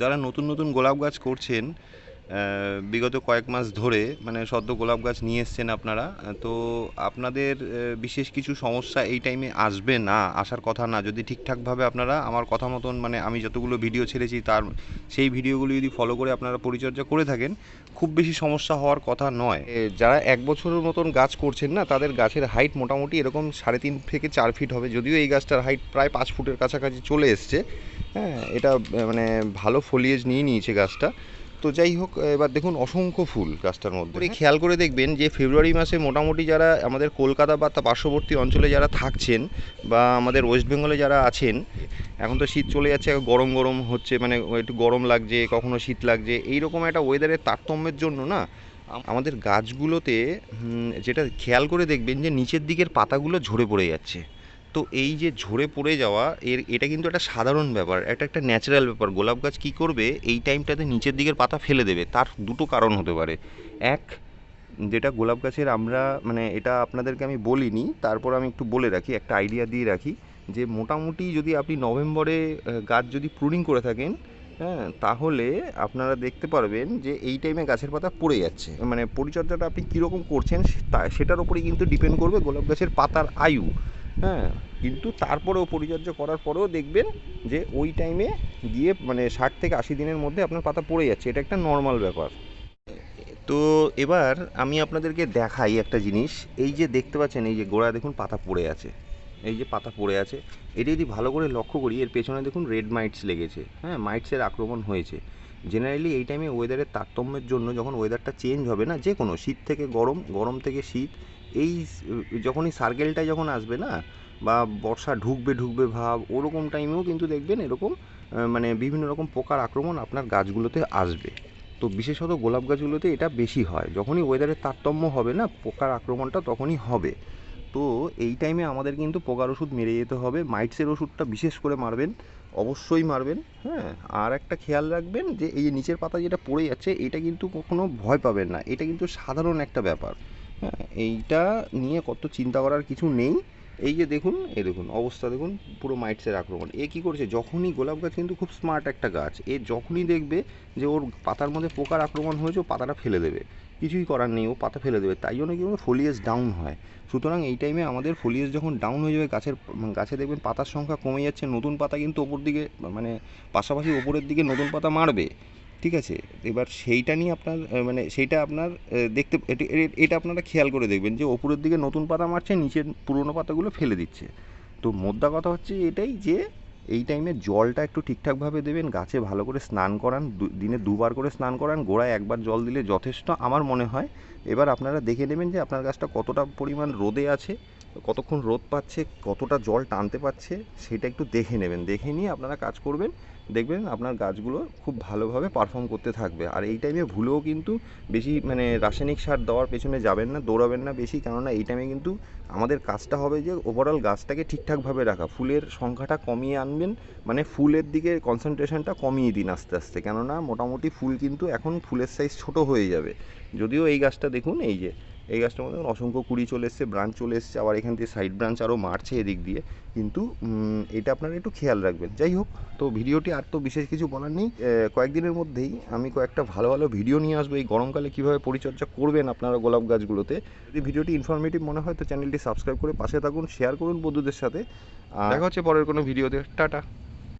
যারা নতুন নতুন গোলাপ গাছ করছেন বিগত কয়েক মাস ধরে মানে সদ্য গোলাপ গাছ নিয়ে এসছেন আপনারা, তো আপনাদের বিশেষ কিছু সমস্যা এই টাইমে আসবে না? আসার কথা না? যদি ঠিকঠাকভাবে আপনারা আমার কথা মতন মানে আমি যতগুলো ভিডিও ছেড়েছি, তার সেই ভিডিওগুলো যদি ফলো করে আপনারা পরিচর্যা করে থাকেন, খুব বেশি সমস্যা হওয়ার কথা নয়। যারা এক বছরের মতন গাছ করছেন না, তাদের গাছের হাইট মোটামুটি এরকম সাড়ে তিন থেকে চার ফিট হবে, যদিও এই গাছটার হাইট প্রায় পাঁচ ফুটের কাছাকাছি চলে এসছে। হ্যাঁ এটা মানে ভালো ফলিয়েজ নিয়ে নিয়েছে গাছটা। তো যাই হোক এবার দেখুন অসংখ্য ফুল গাছটার মধ্যে। করে খেয়াল করে দেখবেন যে ফেব্রুয়ারি মাসে মোটামুটি যারা আমাদের কলকাতা বা তার পার্শ্ববর্তী অঞ্চলে যারা থাকছেন বা আমাদের ওয়েস্ট বেঙ্গলে যারা আছেন এখন তো শীত চলে যাচ্ছে গরম গরম হচ্ছে মানে একটু গরম লাগছে কখনো শীত লাগছে এইরকম একটা ওয়েদারের তারতম্যের জন্য না আমাদের গাছগুলোতে যেটা খেয়াল করে দেখবেন যে নিচের দিকের পাতাগুলো ঝরে পড়ে যাচ্ছে। তো এই যে ঝরে পড়ে যাওয়া, এর, এটা কিন্তু একটা সাধারণ ব্যাপার, এটা একটা ন্যাচারাল ব্যাপার। গোলাপ গাছ কী করবে? এই টাইমটাতে নিচের দিকের পাতা ফেলে দেবে, তার দুটো কারণ হতে পারে। এক, যেটা গোলাপ গাছের আমরা মানে এটা আপনাদেরকে আমি বলিনি, তারপর আমি একটু বলে রাখি, একটা আইডিয়া দিয়ে রাখি, যে মোটামুটি যদি আপনি নভেম্বরে গাছ যদি প্রুনিং করে থাকেন হ্যাঁ তাহলে আপনারা দেখতে পারবেন যে এই টাইমে গাছের পাতা পড়ে যাচ্ছে। মানে পরিচর্যাটা আপনি কীরকম করছেন সেটার উপরেই কিন্তু ডিপেন্ড করবে গোলাপ গাছের পাতার আয়ু। হ্যাঁ কিন্তু তারপরেও পরিচর্যা করার পরেও দেখবেন যে ওই টাইমে গিয়ে মানে ষাট থেকে আশি দিনের মধ্যে আপনার পাতা পড়ে যাচ্ছে, এটা একটা নর্মাল ব্যাপার। তো এবার আমি আপনাদেরকে দেখাই একটা জিনিস, এই যে দেখতে পাচ্ছেন, এই যে গোড়া দেখুন পাতা পড়ে আছে, এই যে পাতা পড়ে আছে, এটা যদি ভালো করে লক্ষ্য করি, এর পেছনে দেখুন রেড মাইটস লেগেছে হ্যাঁ মাইটসের আক্রমণ হয়েছে। জেনারেলি এই টাইমে ওয়েদারের তারতম্যের জন্য যখন ওয়েদারটা চেঞ্জ হবে না যে কোনো শীত থেকে গরম গরম থেকে শীত এই যখনই সার্কেলটা যখন আসবে না, বা বর্ষা ঢুকবে ঢুকবে ভাব, ওরকম টাইমেও কিন্তু দেখবেন এরকম মানে বিভিন্ন রকম পোকার আক্রমণ আপনার গাছগুলোতে আসবে। তো বিশেষত গোলাপ গাছগুলোতে এটা বেশি হয়। যখনই ওয়েদারের তারতম্য হবে না, পোকার আক্রমণটা তখনই হবে। তো এই টাইমে আমাদের কিন্তু পোকার ওষুধ মেরে যেতে হবে। মাইটসের ওষুধটা বিশেষ করে মারবেন, অবশ্যই মারবেন হ্যাঁ? আর একটা খেয়াল রাখবেন যে, এই নিচের পাতা যেটা পড়ে যাচ্ছে, এটা কিন্তু কখনো ভয় পাবেন না। এটা কিন্তু সাধারণ একটা ব্যাপার। হ্যাঁ এইটা নিয়ে কত চিন্তা করার কিছু নেই। এই যে দেখুন, এই দেখুন, অবস্থা দেখুন, পুরো মাইটসের আক্রমণ। এ কী করছে? যখনই গোলাপ গাছ কিন্তু খুব স্মার্ট একটা গাছ, এ যখনই দেখবে যে ওর পাতার মধ্যে পোকার আক্রমণ হয়েছে, ও পাতাটা ফেলে দেবে। কিছুই করার নেই, ও পাতা ফেলে দেবে। তাই জন্য কি ফোলিয়েজ ডাউন হয়। সুতরাং এই টাইমে আমাদের ফোলিয়েজ যখন ডাউন হয়ে যাবে, গাছের, গাছে দেখবেন পাতার সংখ্যা কমে যাচ্ছে, নতুন পাতা কিন্তু ওপর দিকে মানে পাশাপাশি ওপরের দিকে নতুন পাতা মারবে। ঠিক আছে? এবার সেইটা নিয়ে আপনার মানে সেইটা আপনার দেখতে, এটি- আপনারা খেয়াল করে দেখবেন যে ওপরের দিকে নতুন পাতা মারছে, নিচের পুরনো পাতাগুলো ফেলে দিচ্ছে। তো মোদ্দা কথা হচ্ছে এটাই যে এই টাইমে জলটা একটু ঠিকঠাকভাবে দেবেন, গাছে ভালো করে স্নান করান দিনে দুবার করে স্নান করান, গোড়ায় একবার জল দিলে যথেষ্ট আমার মনে হয়। এবার আপনারা দেখে নেবেন যে আপনার গাছটা কতটা পরিমাণ রোদে আছে, কতক্ষণ রোদ পাচ্ছে, কতটা জল টানতে পারছে, সেটা একটু দেখে নেবেন। দেখে নিয়ে আপনারা কাজ করবেন। দেখবেন আপনার গাছগুলো খুব ভালোভাবে পারফর্ম করতে থাকবে। আর এই টাইমে ভুলেও কিন্তু বেশি মানে রাসায়নিক সার দেওয়ার পেছনে যাবেন না, দৌড়াবেন না বেশি। কেননা এই টাইমে কিন্তু আমাদের কাজটা হবে যে ওভারঅল গাছটাকে ঠিকঠাকভাবে রাখা। ফুলের সংখ্যাটা কমিয়ে আনবেন মানে ফুলের দিকে কনসেন্ট্রেশনটা কমিয়ে দিন আস্তে আস্তে। কেননা মোটামুটি ফুল কিন্তু এখন ফুলের সাইজ ছোট হয়ে যাবে। যদিও এই গাছটা দেখুন, এই যে এই গাছটার মধ্যে অসংখ্য কুড়ি চলে এসছে ব্রাঞ্চ চলে এসছে, আবার এখান থেকে সাইড ব্রাঞ্চ আরও মারছে এদিক দিয়ে। কিন্তু এটা আপনারা একটু খেয়াল রাখবেন। যাই হোক, তো ভিডিওটি আর তো বিশেষ কিছু বলার নেই। কয়েকদিনের মধ্যেই আমি কয়েকটা ভালো ভালো ভিডিও নিয়ে আসব। এই গরমকালে কীভাবে পরিচর্যা করবেন আপনারা গোলাপ গাছগুলোতে? যদি ভিডিওটি ইনফরমেটিভ মনে হয়, তো চ্যানেলটি সাবস্ক্রাইব করে পাশে থাকুন শেয়ার করুন বন্ধুদের সাথে। দেখা হচ্ছে পরের কোনো ভিডিওতে টাটা।